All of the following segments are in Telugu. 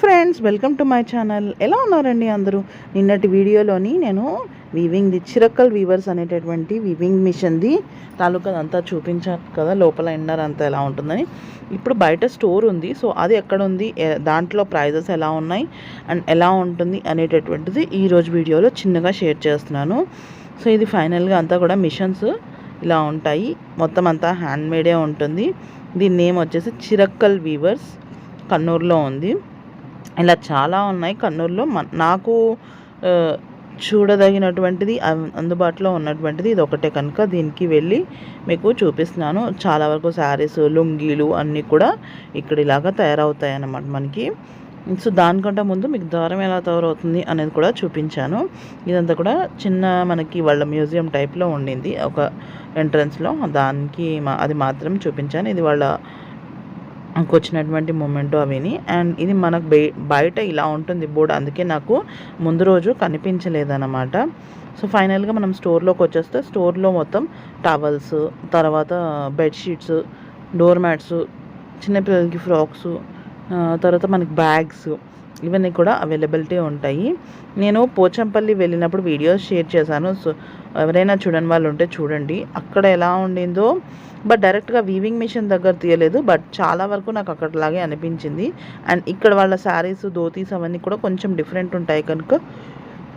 Friends welcome to my channel. ఎలా ఉన్నారండి అందరూ? నిన్నటి వీడియోలోని నేను వీవింగ్ ది చిరక్కల్ వీవర్స్ అనేటటువంటి వీవింగ్ మిషన్ది తాలూకా అంతా చూపించాను కదా లోపల ఇన్నర్ అంతా ఎలా ఉంటుందని. ఇప్పుడు బయట స్టోర్ ఉంది సో అది ఎక్కడ ఉంది దాంట్లో ప్రైజెస్ ఎలా ఉన్నాయి అండ్ ఎలా ఉంటుంది అనేటటువంటిది ఈరోజు వీడియోలో చిన్నగా షేర్ చేస్తున్నాను. సో ఇది ఫైనల్గా అంతా కూడా మిషన్స్ ఇలా ఉంటాయి. మొత్తం అంతా హ్యాండ్మేడే ఉంటుంది. దీని నేమ్ వచ్చేసి చిరక్కల్ వీవర్స్ కన్నూరులో ఉంది. ఇలా చాలా ఉన్నాయి కన్నూరులో. నాకు చూడదగినటువంటిది అందుబాటులో ఉన్నటువంటిది ఇది ఒకటే కనుక దీనికి వెళ్ళి మీకు చూపిస్తున్నాను. చాలా వరకు శారీస్ లుంగీలు అన్నీ కూడా ఇక్కడ ఇలాగా తయారవుతాయి అన్నమాట మనకి. సో దానికంటే ముందు మీకు దారం ఎలా తయారవుతుంది అనేది కూడా చూపించాను. ఇదంతా కూడా చిన్న మనకి వాళ్ళ మ్యూజియం టైప్లో ఉండింది. ఒక ఎంట్రన్స్లో దానికి మా- అది మాత్రం చూపించాను. ఇది వాళ్ళ వచ్చినటువంటి మూమెంట్ అవిని. అండ్ ఇది మనకు బయట ఇలా ఉంటుంది బోర్డు. అందుకే నాకు ముందు రోజు కనిపించలేదన్నమాట. సో ఫైనల్గా మనం స్టోర్లోకి వచ్చేస్తే స్టోర్లో మొత్తం టవల్స్ తర్వాత బెడ్షీట్స్ డోర్ మ్యాట్స్ చిన్నపిల్లలకి ఫ్రాక్స్ తర్వాత మనకి బ్యాగ్స్ ఇవన్నీ కూడా అవైలబిలిటీ ఉంటాయి. నేను పోచంపల్లి వెళ్ళినప్పుడు వీడియోస్ షేర్ చేశాను. సో ఎవరైనా చూడని వాళ్ళు ఉంటే చూడండి. అక్కడ ఎలా ఉండిందో బట్ డైరెక్ట్గా వీవింగ్ మిషన్ దగ్గర తీయలేదు. బట్ చాలా వరకు నాకు అక్కడలాగే అనిపించింది. అండ్ ఇక్కడ వాళ్ళ శారీస్ ధోతీస్ అవన్నీ కూడా కొంచెం డిఫరెంట్ ఉంటాయి కనుక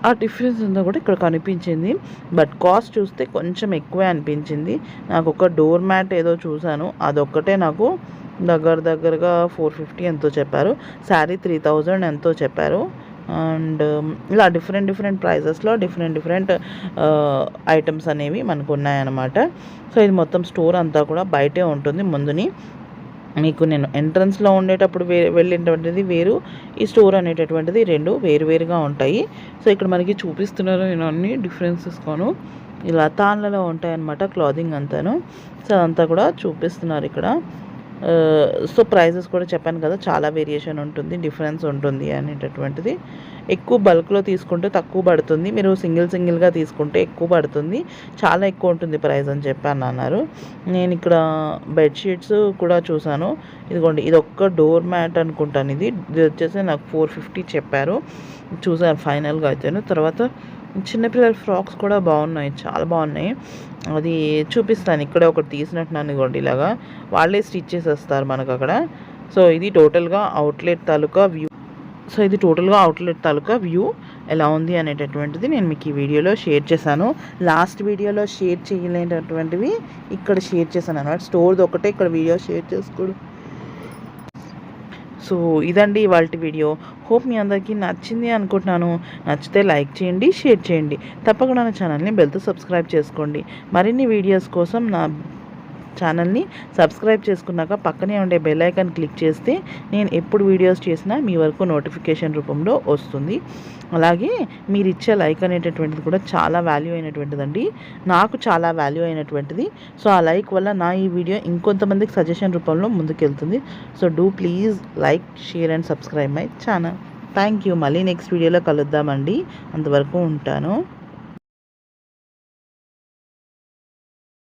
ఆ డిఫరెన్స్ ఉందో కూడా ఇక్కడ కనిపించింది. బట్ కాస్ట్ చూస్తే కొంచెం ఎక్కువే అనిపించింది. నాకు ఒక డోర్ మ్యాట్ ఏదో చూశాను. అదొక్కటే నాకు దగ్గర దగ్గరగా ఫోర్ ఫిఫ్టీ ఎంతో చెప్పారు. శారీ త్రీ థౌజండ్ ఎంతో చెప్పారు. అండ్ ఇలా డిఫరెంట్ డిఫరెంట్ ప్రైజెస్లో డిఫరెంట్ డిఫరెంట్ ఐటమ్స్ అనేవి మనకు ఉన్నాయన్నమాట. సో ఇది మొత్తం స్టోర్ అంతా కూడా బయటే ఉంటుంది. ముందుని మీకు నేను ఎంట్రన్స్లో ఉండేటప్పుడు వే వెళ్ళేటటువంటిది వేరు ఈ స్టోర్ అనేటటువంటిది రెండు వేరు వేరుగా ఉంటాయి. సో ఇక్కడ మనకి చూపిస్తున్నారు నేను అన్ని డిఫరెన్సెస్ కాను. ఇలా తాళ్ళలో ఉంటాయన్నమాట క్లాదింగ్ అంతాను. సో అదంతా కూడా చూపిస్తున్నారు ఇక్కడ. సో ప్రైజెస్ కూడా చెప్పాను కదా చాలా వేరియేషన్ ఉంటుంది డిఫరెన్స్ ఉంటుంది అనేటటువంటిది. ఎక్కువ బల్క్లో తీసుకుంటే తక్కువ పడుతుంది మీరు సింగిల్ సింగిల్గా తీసుకుంటే ఎక్కువ పడుతుంది చాలా ఎక్కువ ఉంటుంది ప్రైస్ అని చెప్పాను అన్నారు. నేను ఇక్కడ బెడ్షీట్స్ కూడా చూశాను. ఇదిగోండి ఇది ఒక్క డోర్ మ్యాట్ అనుకుంటాను ఇది. ఇది వచ్చేసి నాకు ఫోర్ ఫిఫ్టీ చెప్పారు. చూసాను ఫైనల్గా అయితేను. తర్వాత చిన్నపిల్లల ఫ్రాక్స్ కూడా బాగున్నాయి చాలా బాగున్నాయి. అది చూపిస్తాను ఇక్కడే ఒకటి తీసినట్టున్నాను ఇదిగోండి ఇలాగా. వాళ్ళే స్టిచ్ చేసేస్తారు మనకు అక్కడ. సో ఇది టోటల్గా అవుట్లెట్ తాలూకా వ్యూ. సో ఇది టోటల్గా అవుట్లెట్ తాలూకా వ్యూ ఎలా ఉంది అనేటటువంటిది నేను మీకు ఈ వీడియోలో షేర్ చేశాను. లాస్ట్ వీడియోలో షేర్ చేయలేనటువంటివి ఇక్కడ షేర్ చేశాను అనమాట స్టోర్ది ఒకటే ఇక్కడ వీడియో షేర్ చేసుకోడు సో ఇదండి వాళ్ళ వీడియో. హోప్ మీ అందరికీ నచ్చింది అనుకుంటున్నాను. నచ్చితే లైక్ చేయండి షేర్ చేయండి. తప్పకుండా నా ఛానల్ని బెల్తో సబ్స్క్రైబ్ చేసుకోండి. మరిన్ని వీడియోస్ కోసం నా ఛానల్ని సబ్స్క్రైబ్ చేసుకున్నాక పక్కనే ఉండే బెల్ ఐకాన్ క్లిక్ చేస్తే నేను ఎప్పుడు వీడియోస్ చేసినా మీ వరకు నోటిఫికేషన్ రూపంలో వస్తుంది. అలాగే మీరు ఇచ్చే లైక్ అనేటటువంటిది కూడా చాలా వాల్యూ అయినటువంటిదండి. నాకు చాలా వాల్యూ అయినటువంటిది. సో ఆ లైక్ వల్ల నా ఈ వీడియో ఇంకొంతమందికి సజెషన్ రూపంలో ముందుకెళ్తుంది. So do please like share and subscribe my channel. Thank you. మళ్ళీ నెక్స్ట్ వీడియోలో కలుద్దామండి. అంతవరకు ఉంటాను.